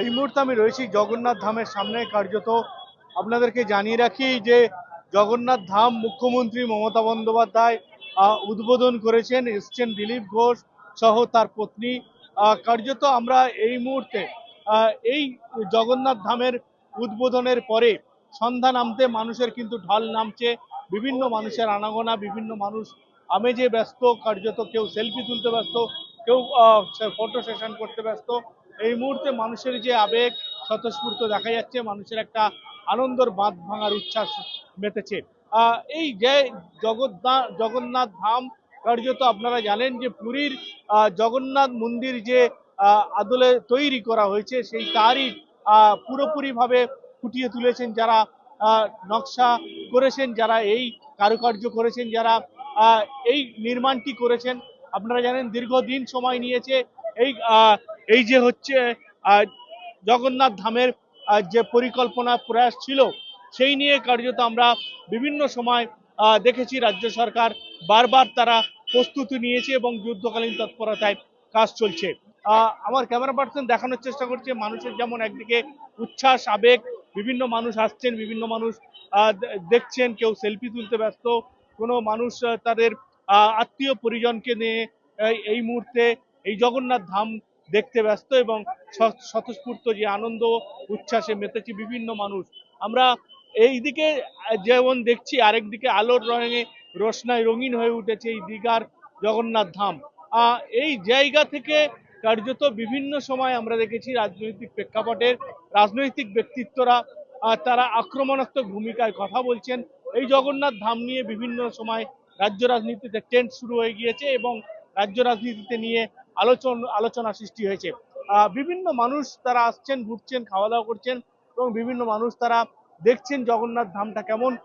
এই মুহূর্তে আমি রয়েছি জগন্নাথ ধামের সামনে। কার্যত আপনাদেরকে জানিয়ে রাখি যে জগন্নাথ ধাম মুখ্যমন্ত্রী মমতা বন্দ্যোপাধ্যায় উদ্বোধন করেছেন এসছেন দিলীপ ঘোষ সহ তার পত্নী। কার্যত আমরা এই মুহূর্তে এই জগন্নাথ ধামের উদ্বোধনের পরে সন্ধ্যা নামতে মানুষের কিন্তু ঢল নামছে। বিভিন্ন মানুষের আনাগোনা, বিভিন্ন মানুষ আমেজে ব্যস্ত। কার্যত কেউ সেলফি তুলতে ব্যস্ত, কেউ ফটো সেশন করতে ব্যস্ত। এই মুহূর্তে মানুষের যে আবেগ, স্বতঃস্ফূর্ত দেখা যাচ্ছে, মানুষের একটা আনন্দর বাঁধ ভাঙার উচ্ছ্বাস মেতেছে। এই যে জগন্নাথ জগন্নাথ ধাম কার্যত আপনারা জানেন যে পুরীর জগন্নাথ মন্দির যে আদলে তৈরি করা হয়েছে, সেই তারই পুরোপুরিভাবে ফুটিয়ে তুলেছেন যারা নকশা করেছেন, যারা এই কারুকার্য করেছেন, যারা এই নির্মাণটি করেছেন। আপনারা জানেন দীর্ঘদিন সময় নিয়েছে, এই এই যে হচ্ছে জগন্নাথ ধামের যে পরিকল্পনা, প্রয়াস ছিল, সেই নিয়ে কার্যত আমরা বিভিন্ন সময় দেখেছি রাজ্য সরকার বারবার তারা প্রস্তুতি নিয়েছে এবং যুদ্ধকালীন তৎপরতায় কাজ চলছে। আমার ক্যামেরা পার্সন দেখানোর চেষ্টা করছে, মানুষের যেমন একদিকে উচ্ছ্বাস, আবেগ, বিভিন্ন মানুষ আসছেন, বিভিন্ন মানুষ দেখছেন, কেউ সেলফি তুলতে ব্যস্ত, কোনো মানুষ তাদের আত্মীয় পরিজনকে নিয়ে এই- মুহূর্তে এই জগন্নাথ ধাম দেখতে ব্যস্ত এবং স্বতঃস্ফূর্ত যে আনন্দ উচ্ছ্বাসে মেতেছে বিভিন্ন মানুষ। আমরা এই দিকে যেমন দেখছি, আরেক দিকে আলোর রঙে রোশনায় রঙিন হয়ে উঠেছে এই দীঘার জগন্নাথ ধাম। এই জায়গা থেকে কার্যত বিভিন্ন সময় আমরা দেখেছি রাজনৈতিক প্রেক্ষাপটের রাজনৈতিক ব্যক্তিত্বরা তারা আক্রমণাত্মক ভূমিকায় কথা বলছেন। এই জগন্নাথ ধাম নিয়ে বিভিন্ন সময় রাজ্য রাজনীতিতে টেন্ট শুরু হয়ে গিয়েছে এবং রাজ্য রাজনীতিতে নিয়ে আলোচন আলোচনা সৃষ্টি হয়েছে। বিভিন্ন মানুষ তারা আসছেন ঘুরছেন খাওয়া দাওয়া করছেন এবং বিভিন্ন মানুষ তারা দেখছেন জগন্নাথ ধামটা কেমন।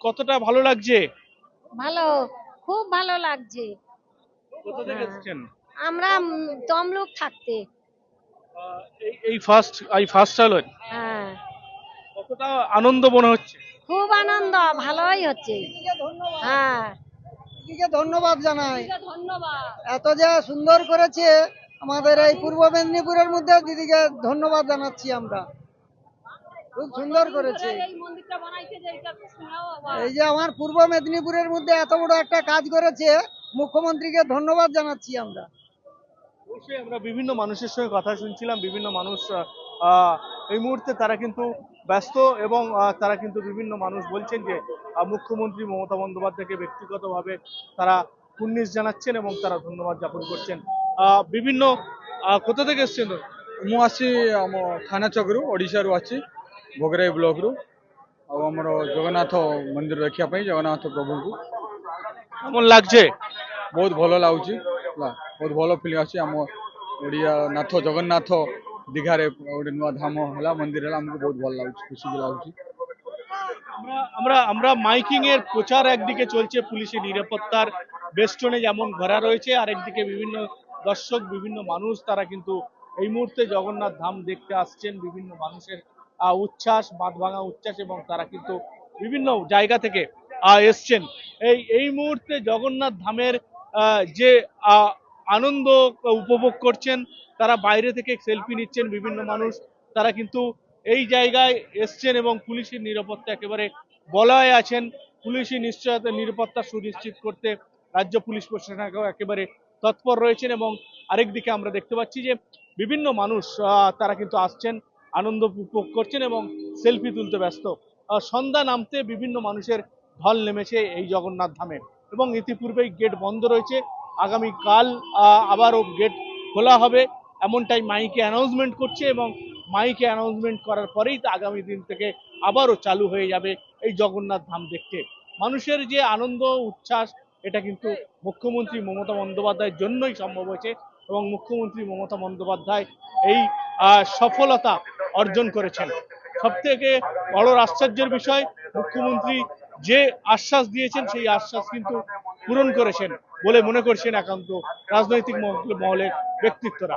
কতটা ভালো লাগছে? ভালো খুব ভালো লাগছে। কোথা থেকে। আমরা তমলুক থাকতে। এই- এই ফার্স্ট এই ফার্স্ট হলো হ্যাঁ। কতটা আনন্দ মনে হচ্ছে? খুব আনন্দ ভালোই হচ্ছে। হ্যাঁ। দিদিকে ধন্যবাদ জানাই। এত যে সুন্দর করেছে আমাদের এই পূর্ব মেদিনীপুরের মধ্যে দিদিকে ধন্যবাদ জানাচ্ছি আমরা। খুব সুন্দর করেছে। এই যে এই যে আমার পূর্ব মেদিনীপুরের মধ্যে এত বড় একটা কাজ করেছে মুখ্যমন্ত্রীকে ধন্যবাদ জানাচ্ছি আমরা। অবশ্যই আমরা বিভিন্ন মানুষের সঙ্গে কথা শুনছিলাম বিভিন্ন মানুষ আহ, এই মুহূর্তে তারা কিন্তু ব্যস্ত এবং আহ, তারা কিন্তু বিভিন্ন মানুষ বলছেন যে আহ, মুখ্যমন্ত্রী মমতা বন্দ্যোপাধ্যায়কে ব্যক্তিগতভাবে তারা কুর্নিশ জানাচ্ছেন এবং তারা ধন্যবাদ জ্ঞাপন করছেন আহ, বিভিন্ন আহ, কোথা থেকে এসছেন ମୁଁ ଆସି ଆମ ଥାନା ଛକରୁ ଓଡ଼ିଶାରୁ ଆସିଛି ଭୋଗରାଇ ବ୍ଲକରୁ ଆଉ ଆମର ଜଗନ୍ନାଥ ମନ୍ଦିର ଦେଖିବା ପାଇଁ ଜଗନ୍ନାଥ ପ୍ରଭୁଙ୍କୁ কেমন লাগছে ବହୁତ ଭଲ ଲାଗୁଛି ହେଲା ବହୁତ ଭଲ ଫିଲିଂ ଆସୁଛି ଆମ ଓଡ଼ିଆ ନାଥ ଜଗନ୍ନାଥ ଦୀଘାରେ ଗୋଟେ ନୂଆ ଧାମ ହେଲା ମନ୍ଦିର ହେଲା ଆମକୁ ବହୁତ ଭଲ ଲାଗୁଛି ଖୁସି ବି ଲାଗୁଛି আমরা আমরা আমরা মাইকিং এর প্রচার একদিকে চলছে পুলিশের নিরাপত্তার বেষ্টনে যেমন ঘোরা রয়েছে আর একদিকে বিভিন্ন দর্শক বিভিন্ন মানুষ তারা কিন্তু এই মুহূর্তে জগন্নাথ ধাম দেখতে আসছেন বিভিন্ন মানুষের আহ, উচ্ছ্বাস বাঁধ ভাঙা উচ্ছ্বাস এবং তারা কিন্তু বিভিন্ন জায়গা থেকে আহ, এসছেন এই এই মুহূর্তে জগন্নাথ ধামের আহ, যে আহ, আনন্দ উপভোগ করছেন তারা বাইরে থেকে সেলফি নিচ্ছেন বিভিন্ন মানুষ। তারা কিন্তু এই জায়গায় এসছেন এবং পুলিশের নিরাপত্তা একেবারে বলয়ে আছেন। পুলিশি নিশ্চয়তা, নিরাপত্তা সুনিশ্চিত করতে রাজ্য পুলিশ প্রশাসনকেও একেবারে তৎপর রয়েছেন এবং আরেকদিকে আমরা দেখতে পাচ্ছি যে বিভিন্ন মানুষ তারা কিন্তু আসছেন, আনন্দ উপভোগ করছেন এবং সেলফি তুলতে ব্যস্ত। সন্ধ্যা নামতে বিভিন্ন মানুষের ঢল নেমেছে এই জগন্নাথ ধামে এবং ইতিপূর্বেই গেট বন্ধ রয়েছে। আগামীকাল আবারও গেট খোলা হবে। এমনটাই মাইকে অ্যানাউন্সমেন্ট করছে এবং মাইকে অ্যানাউন্সমেন্ট করার পরেই তো আগামী দিন থেকে আবারও চালু হয়ে যাবে এই জগন্নাথ ধাম দেখতে। মানুষের যে আনন্দ, উচ্ছ্বাস, এটা কিন্তু মুখ্যমন্ত্রী মমতা বন্দ্যোপাধ্যায়ের জন্যই সম্ভব হয়েছে এবং মুখ্যমন্ত্রী মমতা বন্দ্যোপাধ্যায় এই সফলতা অর্জন করেছেন। সব থেকে বড় আশ্চর্যের বিষয়, মুখ্যমন্ত্রী যে আশ্বাস দিয়েছেন সেই আশ্বাস কিন্তু পূরণ করেছেন বলে মনে করছেন একান্ত রাজনৈতিক মহল- মহলের ব্যক্তিত্বরা।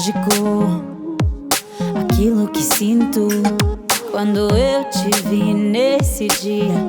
Lógico. Aquilo que sinto quando eu te vi nesse dia